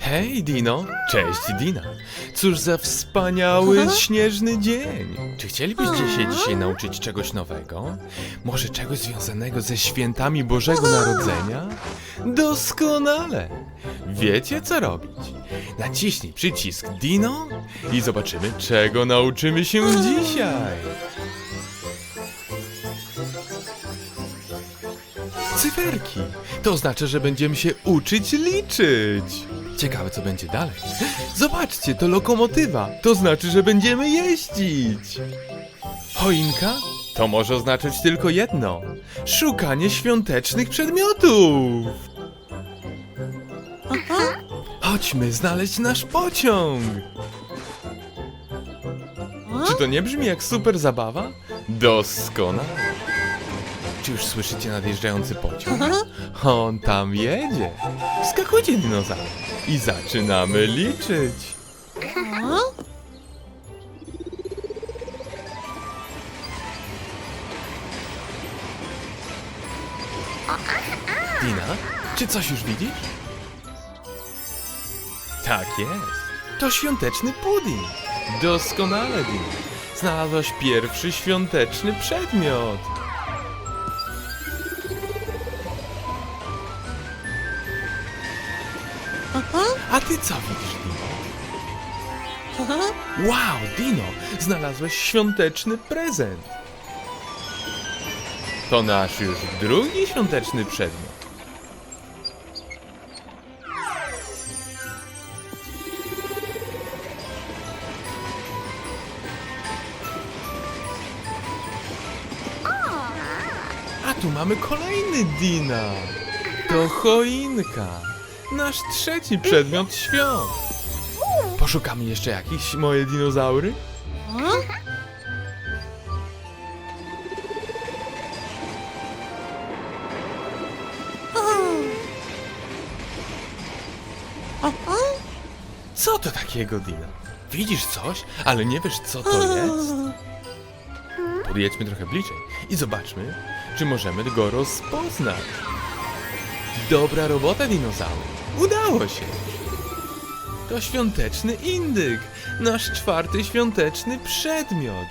Hej, Dino. Cześć, Dina. Cóż za wspaniały, śnieżny dzień. Czy chcielibyście się dzisiaj nauczyć czegoś nowego? Może czegoś związanego ze świętami Bożego Narodzenia? Doskonale. Wiecie, co robić. Naciśnij przycisk Dino i zobaczymy, czego nauczymy się dzisiaj. Cyferki. To oznacza, że będziemy się uczyć liczyć. Ciekawe, co będzie dalej. Zobaczcie, to lokomotywa. To znaczy, że będziemy jeździć. Choinka? To może oznaczać tylko jedno. Szukanie świątecznych przedmiotów. Chodźmy znaleźć nasz pociąg. Czy to nie brzmi jak super zabawa? Doskonale. Czy już słyszycie nadjeżdżający pociąg? On tam jedzie. Skakujcie, dinozaury. I zaczynamy liczyć. Dina, czy coś już widzisz? Tak jest. To świąteczny pudding. Doskonale, Dina. Znalazłaś pierwszy świąteczny przedmiot. Ty co widzisz, Dino? Wow, Dino, znalazłeś świąteczny prezent. To nasz już drugi świąteczny przedmiot. A tu mamy kolejny Dina. To choinka. Nasz trzeci przedmiot świąt. Poszukamy jeszcze jakichś moje dinozaury? Co to takiego, Dina? Widzisz coś, ale nie wiesz, co to jest? Podjedźmy trochę bliżej i zobaczmy, czy możemy go rozpoznać. Dobra robota, dinozaury. Udało się. To świąteczny indyk. Nasz czwarty świąteczny przedmiot.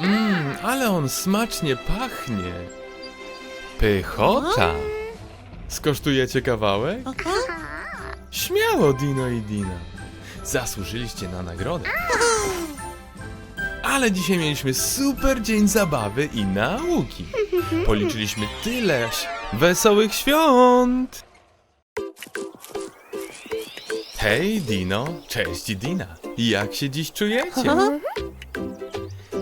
Mmm, ale on smacznie pachnie. Pychota. Skosztujecie kawałek? Śmiało, Dino i Dina. Zasłużyliście na nagrodę. Ale dzisiaj mieliśmy super dzień zabawy i nauki. Policzyliśmy tyle wesołych świąt. Hej, Dino. Cześć, Dina. Jak się dziś czujecie?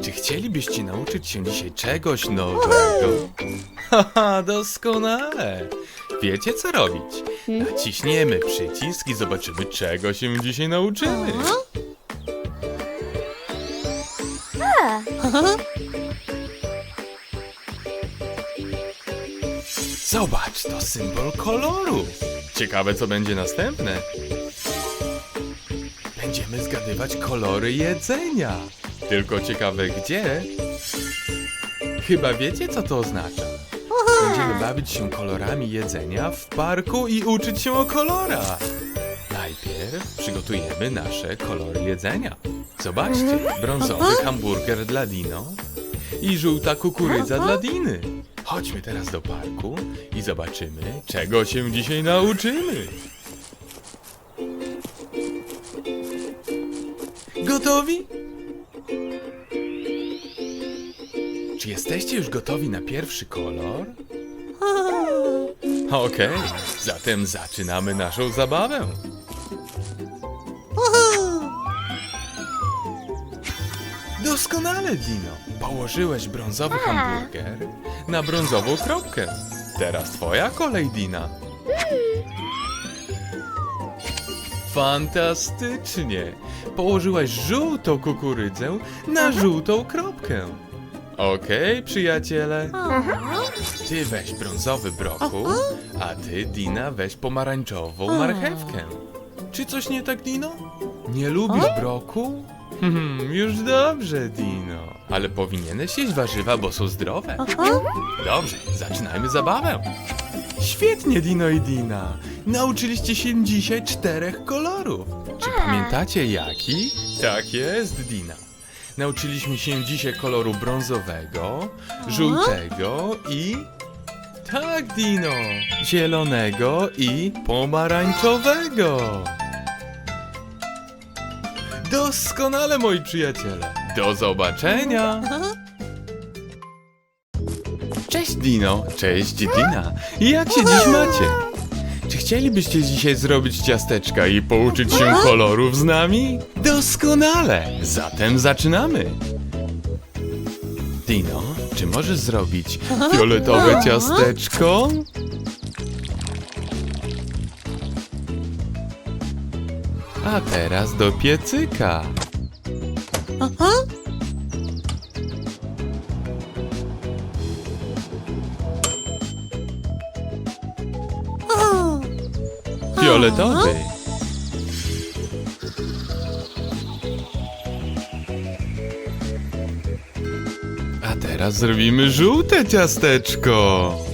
Czy chcielibyście nauczyć się dzisiaj czegoś nowego? Haha, doskonale. Wiecie co robić? Naciśniemy przycisk i zobaczymy, czego się dzisiaj nauczymy. Zobacz, to symbol koloru. Ciekawe, co będzie następne. Będziemy zgadywać kolory jedzenia. Tylko ciekawe gdzie. Chyba wiecie, co to oznacza. Będziemy bawić się kolorami jedzenia w parku i uczyć się o kolorach. Najpierw przygotujemy nasze kolory jedzenia. Zobaczcie, brązowy hamburger dla Dino i żółta kukurydza dla Diny. Chodźmy teraz do parku i zobaczymy, czego się dzisiaj nauczymy. Gotowi? Czy jesteście już gotowi na pierwszy kolor? Okej, zatem zaczynamy naszą zabawę. Doskonale, Dino. Położyłeś brązowy hamburger na brązową kropkę. Teraz twoja kolej, Dina. Fantastycznie. Położyłaś żółtą kukurydzę na żółtą kropkę. Okej, przyjaciele. Ty weź brązowy brokuł, a ty, Dina, weź pomarańczową marchewkę. Czy coś nie tak, Dino? Nie lubisz brokuł? Hmm, już dobrze, Dino. Ale powinieneś jeść warzywa, bo są zdrowe. Dobrze, zaczynajmy zabawę. Świetnie, Dino i Dina. Nauczyliście się dzisiaj czterech kolorów. Czy pamiętacie jaki? Tak jest, Dina. Nauczyliśmy się dzisiaj koloru brązowego, żółtego i... Tak, Dino! Zielonego i pomarańczowego. Doskonale, moi przyjaciele. Do zobaczenia. Cześć Dino, cześć Dina. Jak się dziś macie? Czy chcielibyście dzisiaj zrobić ciasteczka i pouczyć się kolorów z nami? Doskonale! Zatem zaczynamy! Dino, czy możesz zrobić fioletowe ciasteczko? A teraz do piecyka. Aha. Fioletowy. A teraz zrobimy żółte ciasteczko.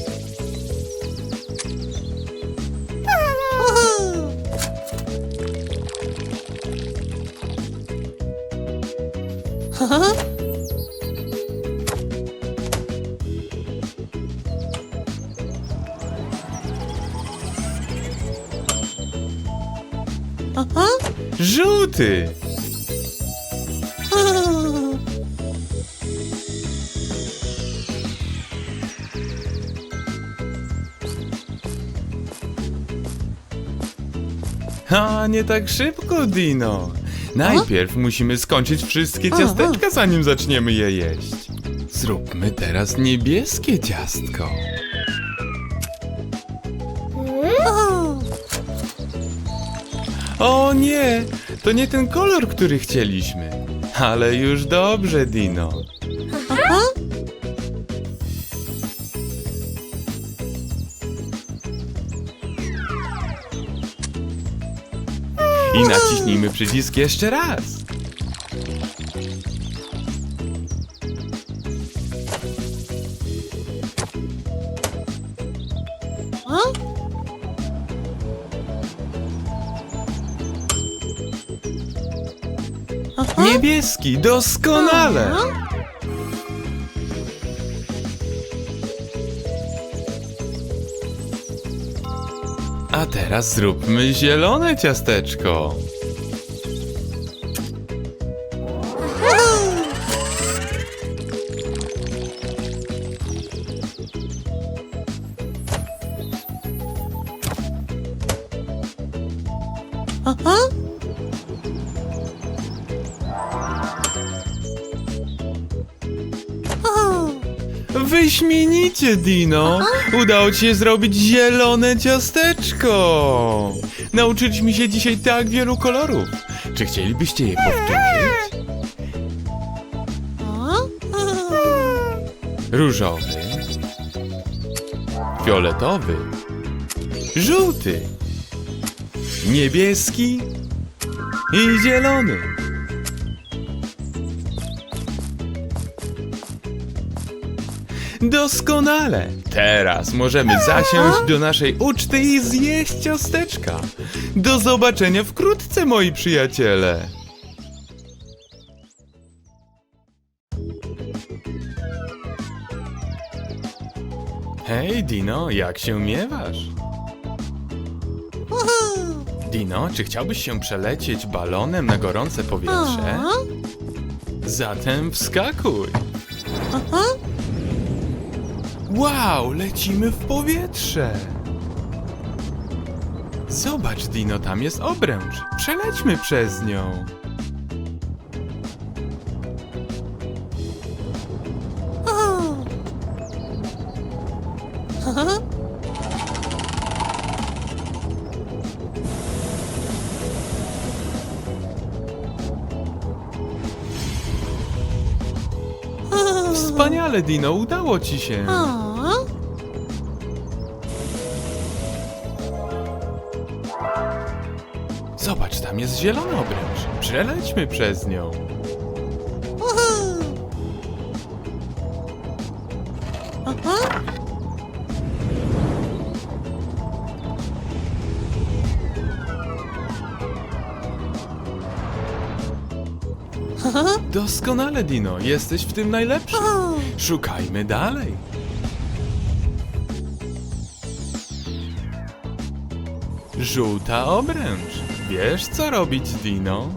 Uhu. A nie tak szybko, Dino. Najpierw musimy skończyć wszystkie ciasteczka, zanim zaczniemy je jeść. Zróbmy teraz niebieskie ciastko. Uhu. O nie, to nie ten kolor, który chcieliśmy. Ale już dobrze, Dino. I naciśnijmy przycisk jeszcze raz. Niebieski, doskonale. A teraz zróbmy zielone ciasteczko. Uhu. Wyśmienicie, Dino! Udało ci się zrobić zielone ciasteczko! Nauczyliśmy się dzisiaj tak wielu kolorów. Czy chcielibyście je powtórzyć? Różowy, fioletowy, żółty, niebieski i zielony. Doskonale! Teraz możemy zasiąść do naszej uczty i zjeść ciasteczka. Do zobaczenia wkrótce, moi przyjaciele! Hej, Dino, jak się miewasz? Dino, czy chciałbyś się przelecieć balonem na gorące powietrze? Zatem wskakuj! Aha. Wow, lecimy w powietrze! Zobacz, Dino, tam jest obręcz. Przelećmy przez nią. Ale Dino, udało ci się. O, Zobacz, tam jest zielony obręcz. Przelećmy przez nią. uhu. Aha. Doskonale, Dino. Jesteś w tym najlepszy. O, Szukajmy dalej. Żółta obręcz. Wiesz, co robić, Dino?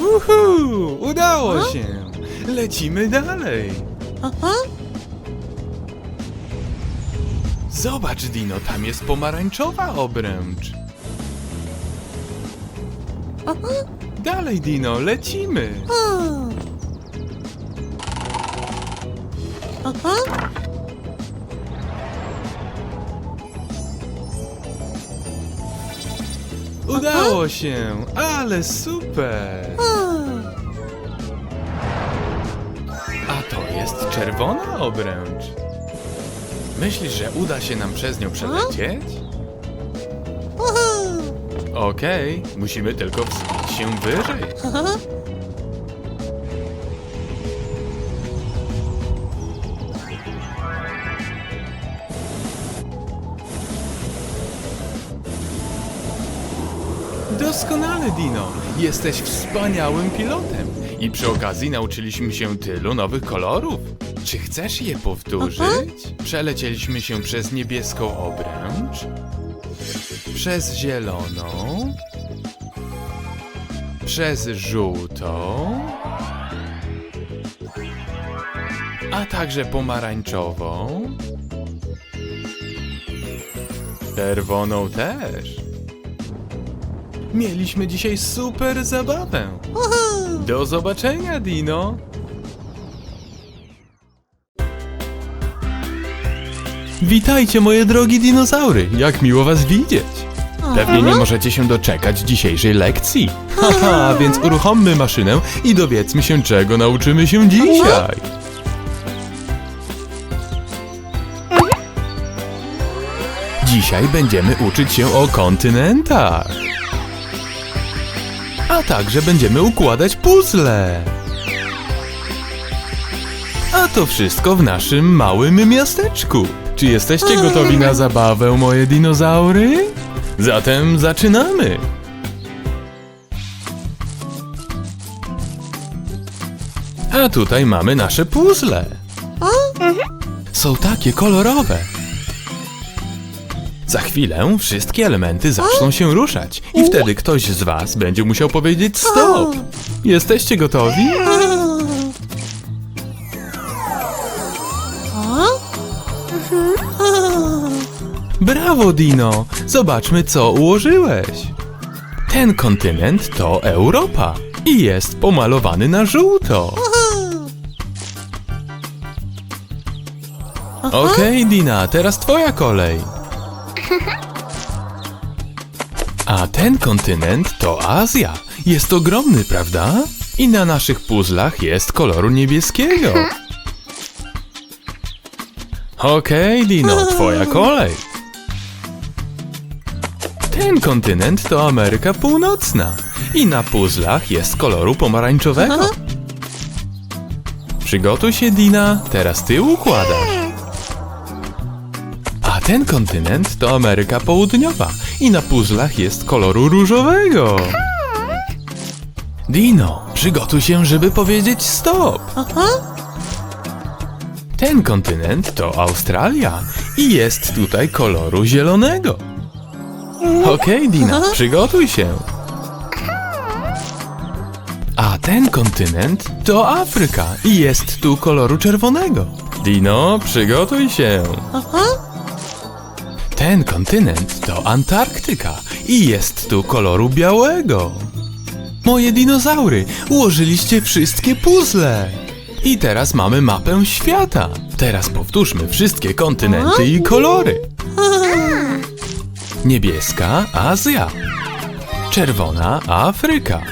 Uhu, udało się. Lecimy dalej. Aha. Zobacz, Dino, tam jest pomarańczowa obręcz. Dalej, Dino, lecimy. Udało się, ale super. A to jest czerwona obręcz. Myślisz, że uda się nam przez nią przelecieć? Okej, musimy tylko wzbić się wyżej. Doskonale, Dino. Jesteś wspaniałym pilotem. I przy okazji nauczyliśmy się tylu nowych kolorów. Czy chcesz je powtórzyć? Przelecieliśmy się przez niebieską obręcz, przez zieloną, przez żółtą, a także pomarańczową, czerwoną też. Mieliśmy dzisiaj super zabawę. Do zobaczenia, Dino. Witajcie, moje drogie dinozaury. Jak miło was widzieć. Pewnie nie możecie się doczekać dzisiejszej lekcji. Haha, więc uruchommy maszynę i dowiedzmy się, czego nauczymy się dzisiaj. Dzisiaj będziemy uczyć się o kontynentach. A także będziemy układać puzzle. A to wszystko w naszym małym miasteczku. Czy jesteście gotowi na zabawę, moje dinozaury? Zatem zaczynamy. A tutaj mamy nasze puzzle. Są takie kolorowe. Za chwilę wszystkie elementy zaczną się ruszać i wtedy ktoś z was będzie musiał powiedzieć stop. Jesteście gotowi? Brawo, Dino! Zobaczmy, co ułożyłeś. Ten kontynent to Europa i jest pomalowany na żółto. Okej, Dina, teraz twoja kolej. A ten kontynent to Azja. Jest ogromny, prawda? I na naszych puzzlach jest koloru niebieskiego. Okej, Dino, twoja kolej. Ten kontynent to Ameryka Północna. I na puzzlach jest koloru pomarańczowego. Aha. Przygotuj się, Dina, teraz ty układasz. A ten kontynent to Ameryka Południowa i na puzzlach jest koloru różowego. Dino, przygotuj się, żeby powiedzieć stop. Aha. Ten kontynent to Australia i jest tutaj koloru zielonego. Okej, Dina, przygotuj się. A ten kontynent to Afryka i jest tu koloru czerwonego. Dino, przygotuj się. Ten kontynent to Antarktyka i jest tu koloru białego. Moje dinozaury, ułożyliście wszystkie puzzle. I teraz mamy mapę świata. Teraz powtórzmy wszystkie kontynenty i kolory. Niebieska Azja. Czerwona Afryka.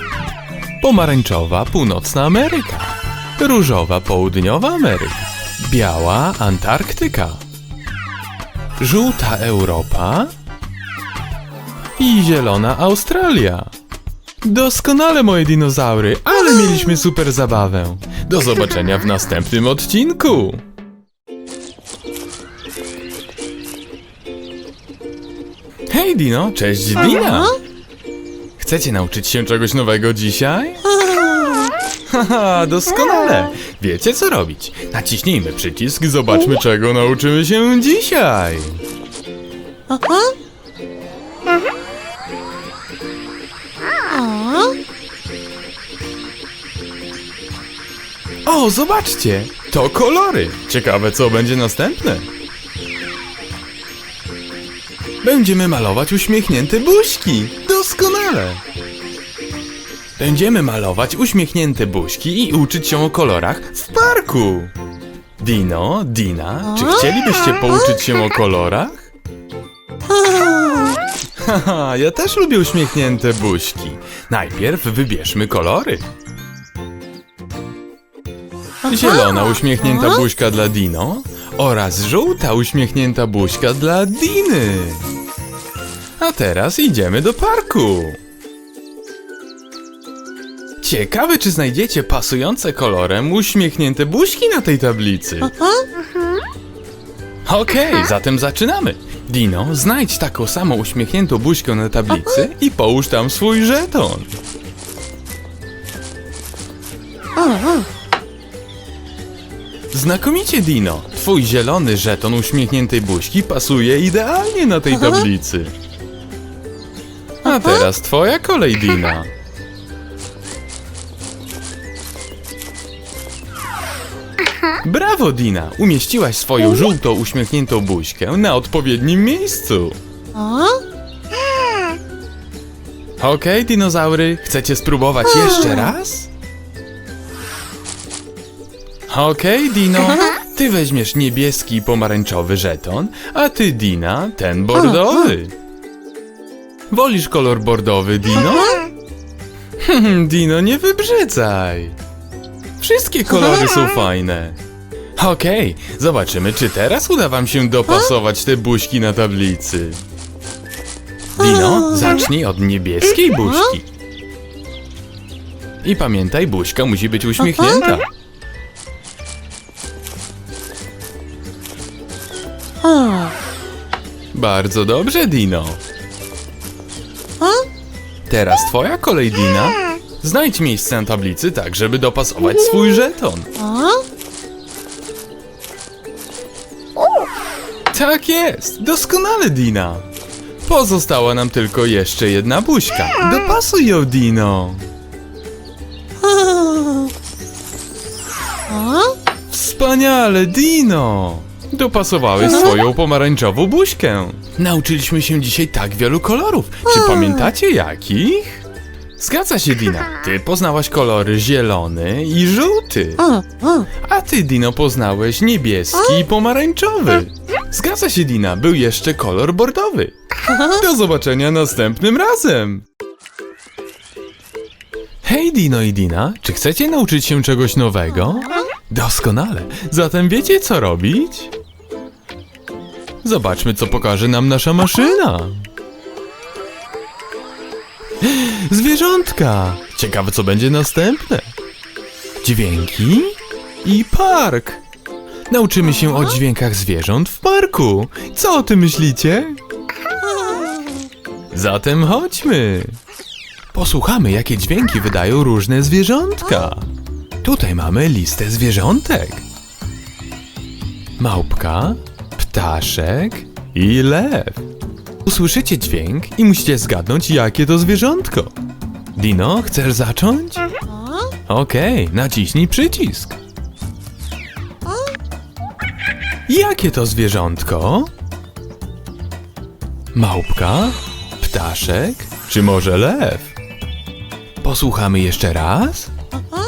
Pomarańczowa Północna Ameryka. Różowa Południowa Ameryka. Biała Antarktyka. Żółta Europa. I zielona Australia. Doskonale moje dinozaury, ale mieliśmy super zabawę. Do zobaczenia w następnym odcinku. Hej Dino, cześć Dina. Chcecie nauczyć się czegoś nowego dzisiaj? Haha, doskonale. Wiecie co robić. Naciśnijmy przycisk i zobaczmy czego nauczymy się dzisiaj. Aha. O, zobaczcie! To kolory! Ciekawe, co będzie następne. Będziemy malować uśmiechnięte buźki! Doskonale! Będziemy malować uśmiechnięte buźki i uczyć się o kolorach w parku! Dino, Dina, czy chcielibyście pouczyć się o kolorach? Haha, ja też lubię uśmiechnięte buźki. Najpierw wybierzmy kolory. Zielona uśmiechnięta buźka dla Dino oraz żółta uśmiechnięta buźka dla Diny. A teraz idziemy do parku. Ciekawe, czy znajdziecie pasujące kolorem uśmiechnięte buźki na tej tablicy. Aha. Okej, zatem zaczynamy. Dino, znajdź taką samą uśmiechniętą buźkę na tablicy i połóż tam swój żeton. Znakomicie, Dino. Twój zielony żeton uśmiechniętej buźki pasuje idealnie na tej tablicy. A teraz twoja kolej, Dina. Brawo, Dina! Umieściłaś swoją żółtą uśmiechniętą buźkę na odpowiednim miejscu. A? Okej, dinozaury, chcecie spróbować jeszcze raz? Okej, Dino, ty weźmiesz niebieski i pomarańczowy żeton, a ty, Dina, ten bordowy. Wolisz kolor bordowy, Dino? Hmm, Dino, nie wybrzydzaj. Wszystkie kolory są fajne. Okej, zobaczymy, czy teraz uda wam się dopasować te buźki na tablicy. Dino, zacznij od niebieskiej buźki. I pamiętaj, buźka musi być uśmiechnięta. Bardzo dobrze, Dino. Teraz twoja kolej, Dina. Znajdź miejsce na tablicy tak, żeby dopasować swój żeton. Tak jest, doskonale, Dina. Pozostała nam tylko jeszcze jedna buźka. Dopasuj ją, Dino. Wspaniale, Dino! Dopasowałeś swoją pomarańczową buźkę. Nauczyliśmy się dzisiaj tak wielu kolorów. Czy pamiętacie jakich? Zgadza się, Dina. Ty poznałaś kolory zielony i żółty. A? Ty, Dino, poznałeś niebieski i pomarańczowy. Zgadza się, Dina. Był jeszcze kolor bordowy. Do zobaczenia następnym razem. Hej, Dino i Dina. Czy chcecie nauczyć się czegoś nowego? Doskonale. Zatem wiecie, co robić? Zobaczmy, co pokaże nam nasza maszyna. Zwierzątka. Ciekawe, co będzie następne. Dźwięki i park. Nauczymy się o dźwiękach zwierząt w parku. Co o tym myślicie? Zatem chodźmy. Posłuchamy, jakie dźwięki wydają różne zwierzątka. Tutaj mamy listę zwierzątek. Małpka, ptaszek i lew. Usłyszycie dźwięk i musicie zgadnąć, jakie to zwierzątko. Dino, chcesz zacząć? A? Okej, naciśnij przycisk. Jakie to zwierzątko? Małpka? Ptaszek? Czy może lew? Posłuchamy jeszcze raz. A?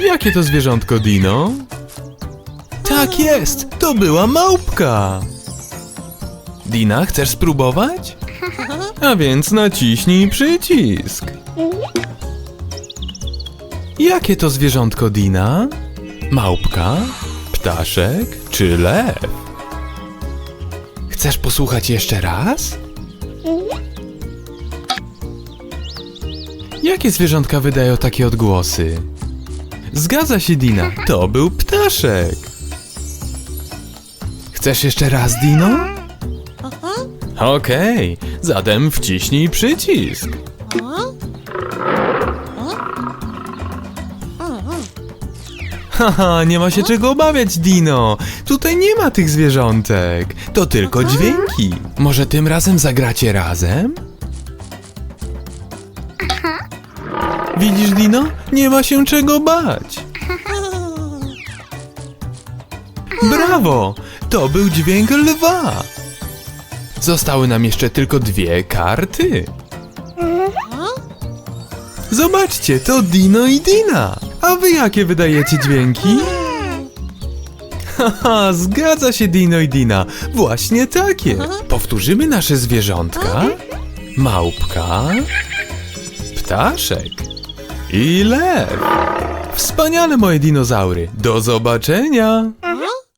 Jakie to zwierzątko, Dino? Tak jest, to była małpka. Dina, chcesz spróbować? A więc naciśnij przycisk. Jakie to zwierzątko, Dina? Małpka, ptaszek czy lew? Chcesz posłuchać jeszcze raz? Jakie zwierzątka wydają takie odgłosy? Zgadza się, Dina. To był ptaszek. Chcesz jeszcze raz, Dino? Okej, zatem wciśnij przycisk. Haha, nie ma się czego obawiać, Dino. Tutaj nie ma tych zwierzątek. To tylko dźwięki. Może tym razem zagracie razem? Widzisz, Dino? Nie ma się czego bać. Brawo! To był dźwięk lwa. Zostały nam jeszcze tylko dwie karty. Zobaczcie, to Dino i Dina. A wy jakie wydajecie dźwięki? Haha, zgadza się Dino i Dina. Właśnie takie. Powtórzymy nasze zwierzątka. Małpka, ptaszek i lew. Wspaniale moje dinozaury. Do zobaczenia.